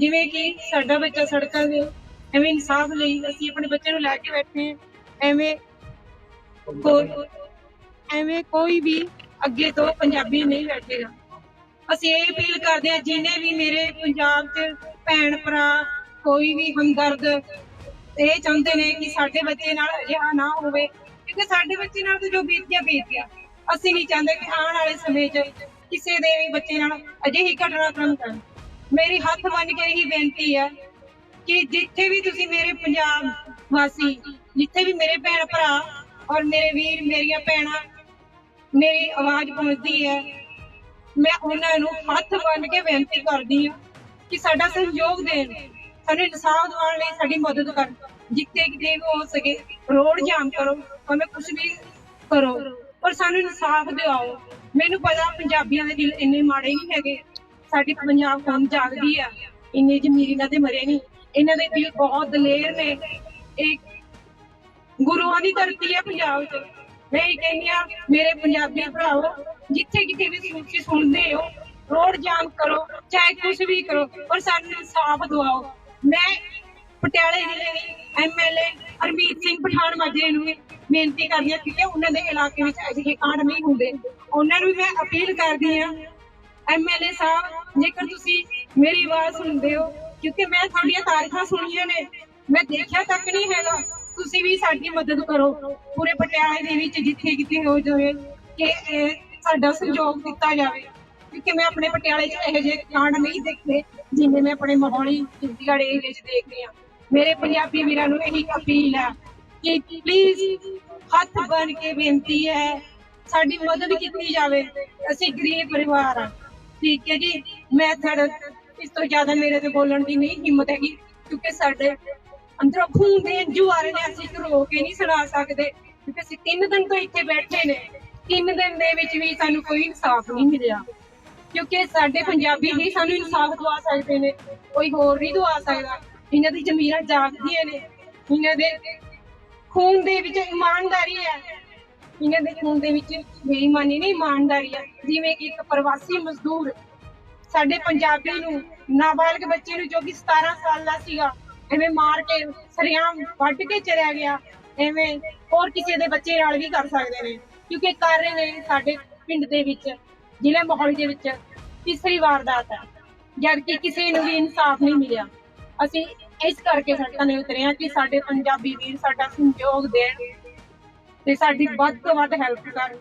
ਜਿਵੇਂ ਕਿ ਸਾਡਾ ਬੱਚਾ ਸੜਕਾਂ ਤੇ ਐਵੇਂ ਇਨਸਾਫ ਲਈ ਅਸੀਂ ਆਪਣੇ ਬੱਚੇ ਨੂੰ ਲੈ ਕੇ ਬੈਠੇ ਹਾਂ, ਐਵੇਂ ਐਵੇਂ ਕੋਈ ਵੀ ਅੱਗੇ ਤੋਂ ਪੰਜਾਬੀ ਨਹੀਂ ਬੈਠੇਗਾ। ਅਸੀਂ ਇਹ ਅਪੀਲ ਕਰਦੇ ਹਾਂ, ਜਿਨੇ ਵੀ ਮੇਰੇ ਪੰਜਾਬ 'ਚ ਭੈਣ ਭਰਾ, ਕੋਈ ਵੀ ਹਮਦਰਦ, ਇਹ ਚਾਹੁੰਦੇ ਨੇ ਕਿ ਸਾਡੇ ਬੱਚੇ ਨਾਲ ਅਜਿਹਾ ਨਾ ਹੋਵੇ, ਕਿਉਂਕਿ ਸਾਡੇ ਬੱਚੇ ਨਾਲ ਤਾਂ ਜੋ ਬੀਤ ਗਿਆ ਬੀਤ ਗਿਆ। ਅਸੀਂ ਨਹੀਂ ਚਾਹੁੰਦੇ ਕਿ ਆਉਣ ਵਾਲੇ ਸਮੇਂ 'ਚ ਕਿਸੇ ਦੇ ਵੀ ਬੱਚੇ ਨਾਲ ਅਜਿਹੀ ਘਟਨਾਕ੍ਰਮ ਕਰਨ। ਮੇਰੀ ਹੱਥ ਬੰਨ ਕੇ ਇਹੀ ਬੇਨਤੀ ਹੈ ਕਿ ਜਿੱਥੇ ਵੀ ਤੁਸੀਂ ਮੇਰੇ ਪੰਜਾਬ ਵਾਸੀ, ਜਿੱਥੇ ਵੀ ਮੇਰੇ ਭੈਣ ਭਰਾ ਔਰ ਮੇਰੇ ਵੀਰ, ਮੇਰੀਆਂ ਭੈਣਾਂ, ਮੇਰੀ ਆਵਾਜ਼ ਪਹੁੰਚਦੀ ਹੈ, ਮੈਂ ਉਹਨਾਂ ਨੂੰ ਹੱਥ ਬੰਨ ਕੇ ਬੇਨਤੀ ਕਰਦੀ ਹਾਂ ਕਿ ਸਾਡਾ ਸਹਿਯੋਗ ਦੇਣ, ਸਾਨੂੰ ਇਨਸਾਫ ਦਿਵਾਉਣ ਲਈ ਸਾਡੀ ਮਦਦ ਕਰਨ। ਜਿੱਥੇ ਕਿਤੇ ਹੋ ਸਕੇ, ਰੋਡ ਜਾਮ ਕਰੋ, ਭਾਵੇਂ ਕੁਝ ਵੀ ਕਰੋ, ਪਰ ਸਾਨੂੰ ਇਨਸਾਫ ਦਿਵਾਓ। ਮੈਨੂੰ ਪਤਾ ਪੰਜਾਬੀਆਂ ਦੇ ਦਿਲ ਇੰਨੇ ਮਾੜੇ ਨਹੀਂ ਹੈਗੇ। ਸਾਡੀ ਪੰਜਾਬ ਕੌਮ ਜਾਗਦੀ ਆ। ਇੰਨੀ ਜ਼ਮੀਰ ਇਹਨਾਂ ਦੇ ਮਰੇ ਨਹੀਂ ਇਹਨਾਂ ਦੇ ਦਿਲ ਬਹੁਤ ਦਲੇਰ ਨੇ। ਇਹ ਗੁਰੂਆਂ ਦੀ ਧਰਤੀ ਹੈ ਪੰਜਾਬ 'ਚ। ਮੈਂ ਇਹ ਕਹਿੰਦੀ ਆ, ਮੇਰੇ ਪੰਜਾਬੀ ਭਰਾਓ ਜਿੱਥੇ ਕਿਤੇ ਵੀ ਸੁਣਦੇ ਸੁਣਦੇ ਹੋ, ਰੋਡ ਜਾਮ ਕਰੋ, ਚਾਹੇ ਕੁਝ ਵੀ ਕਰੋ, ਪਰ ਸਾਨੂੰ ਇਨਸਾਫ ਦਿਵਾਓ। ਮੈਂ ਪਟਿਆਲੇ ਜ਼ਿਲ੍ਹੇ ਦੀ ਐਮਐਲਏ ਹਰਮੀਤ ਸਿੰਘ ਪਠਾਨ ਮਾਜਰੇ ਨੂੰ ਬੇਨਤੀ ਕਰਦੀ ਹਾਂ ਕਿ ਉਹਨਾਂ ਦੇ ਇਲਾਕੇ ਵਿੱਚ ਅਜਿਹੇ ਕਾਂਡ ਨਹੀਂ ਹੁੰਦੇ, ਉਹਨਾਂ ਨੂੰ ਵੀ ਮੈਂ ਅਪੀਲ ਕਰਦੀ ਹਾਂ ਐਮਐਲਏ ਸਾਹਿਬ ਜੇਕਰ ਤੁਸੀਂ ਮੇਰੀ ਆਵਾਜ਼ ਸੁਣਦੇ ਹੋ, ਕਿਉਂਕਿ ਮੈਂ ਤੁਹਾਡੀਆਂ ਤਾਰੀਖਾਂ ਸੁਣੀਆਂ ਨੇ, ਮੈਂ ਦੇਖਿਆ ਤੱਕ ਨਹੀਂ ਹੈਗਾ, ਤੁਸੀਂ ਵੀ ਸਾਡੀ ਮਦਦ ਕਰੋ। ਪੂਰੇ ਪਟਿਆਲੇ ਦੇ ਵਿੱਚ ਜਿੱਥੇ ਕਿਤੇ ਹੋ ਜਾਵੇ, ਕਿ ਸਾਡਾ ਸਹਿਯੋਗ ਦਿੱਤਾ ਜਾਵੇ। ਕਿਉਂਕਿ ਮੈਂ ਆਪਣੇ ਪਟਿਆਲੇ 'ਚ ਇਹੋ ਜਿਹੇ ਕਾਂਡ ਨਹੀਂ ਦੇਖੇ, ਜਿਵੇਂ ਮੈਂ ਆਪਣੇ ਮੋਹਾਲੀ ਚੰਡੀਗੜ੍ਹ ਏਰੀਏ 'ਚ ਦੇਖਦੀ ਰਹੀ ਹਾਂ। ਮੇਰੇ ਪੰਜਾਬੀ ਵੀਰਾਂ ਨੂੰ ਇਹੀ ਅਪੀਲ ਹੈ ਕਿ ਪਲੀਜ਼ ਹੱਥ ਬਨ ਕੇ ਬੇਨਤੀ ਹੈ, ਸਾਡੀ ਮਦਦ ਕੀਤੀ ਜਾਵੇ। ਅਸੀਂ ਗਰੀਬ ਪਰਿਵਾਰ ਹਾਂ, ਠੀਕ ਹੈ ਜੀ? ਮੈਂ ਇਸ ਤੋਂ ਜ਼ਿਆਦਾ ਮੇਰੇ ਤੇ ਬੋਲਣ ਦੀ ਨਹੀਂ ਹਿੰਮਤ ਹੈਗੀ, ਕਿਉਂਕਿ ਸਾਡੇ ਅੰਦਰੋਂ ਖੂਨ ਦੇ ਅੰਜੂ ਆ ਰਹੇ ਨੇ ਅਸੀਂ ਰੋ ਕੇ ਨਹੀਂ ਸੁਣਾ ਸਕਦੇ, ਕਿਉਂਕਿ ਅਸੀਂ ਤਿੰਨ ਦਿਨ ਤੋਂ ਇੱਥੇ ਬੈਠੇ ਨੇ, ਤਿੰਨ ਦਿਨ ਦੇ ਵਿੱਚ ਵੀ ਸਾਨੂੰ ਕੋਈ ਇਨਸਾਫ ਨਹੀਂ ਮਿਲਿਆ। ਕਿਉਂਕਿ ਸਾਡੇ ਪੰਜਾਬੀ ਹੀ ਸਾਨੂੰ ਇਨਸਾਫ ਦਵਾ ਸਕਦੇ ਨੇ, ਕੋਈ ਹੋਰ ਨਹੀਂ ਦਵਾ ਸਕਦਾ। ਇਹਨਾਂ ਦੀ ਜ਼ਮੀਰਾਂ ਜਾਗਦੀਆਂ ਨੇ, ਇਹਨਾਂ ਦੇ ਖੂਨ ਦੇ ਵਿੱਚ ਇਮਾਨਦਾਰੀ ਹੈ। ਇਹਨਾਂ ਦੇ ਖੂਨ ਦੇ ਵਿੱਚ ਬੇਈਮਾਨੀ ਨਹੀਂ, ਇਮਾਨਦਾਰੀ ਹੈ। ਜਿਵੇਂ ਕਿ ਇੱਕ ਪ੍ਰਵਾਸੀ ਮਜ਼ਦੂਰ ਸਾਡੇ ਪੰਜਾਬੀ ਨੂੰ, ਨਾਬਾਲਗ ਬੱਚੇ ਨੂੰ ਜੋ ਕਿ 17 ਸਾਲ ਦਾ ਸੀਗਾ, ਐਵੇਂ ਮਾਰ ਕੇ ਸਰਿਆਮ ਵੱਢ ਕੇ ਚਲਿਆ ਗਿਆ, ਐਵੇਂ ਹੋਰ ਕਿਸੇ ਦੇ ਬੱਚੇ ਨਾਲ ਵੀ ਕਰ ਸਕਦੇ ਨੇ, ਕਿਉਂਕਿ ਕਰ ਰਹੇ ਨੇ ਸਾਡੇ ਪਿੰਡ ਦੇ ਵਿੱਚ, ਜ਼ਿਲ੍ਹੇ ਮੋਹਾਲੀ ਦੇ ਵਿੱਚ ਤੀਸਰੀ ਵਾਰਦਾਤ ਹੈ, ਜਦ ਕਿ ਕਿਸੇ ਨੂੰ ਵੀ ਇਨਸਾਫ ਨਹੀਂ ਮਿਲਿਆ। ਅਸੀਂ ਇਸ ਕਰਕੇ ਸੜਕਾਂ ਤੇ ਉਤਰੇ ਹਾਂ ਕਿ ਸਾਡੇ ਪੰਜਾਬੀ ਵੀਰ ਸਾਡਾ ਸਹਿਯੋਗ ਦੇਣ ਤੇ ਸਾਡੀ ਵੱਧ ਤੋਂ ਵੱਧ ਹੈਲਪ ਕਰਨ।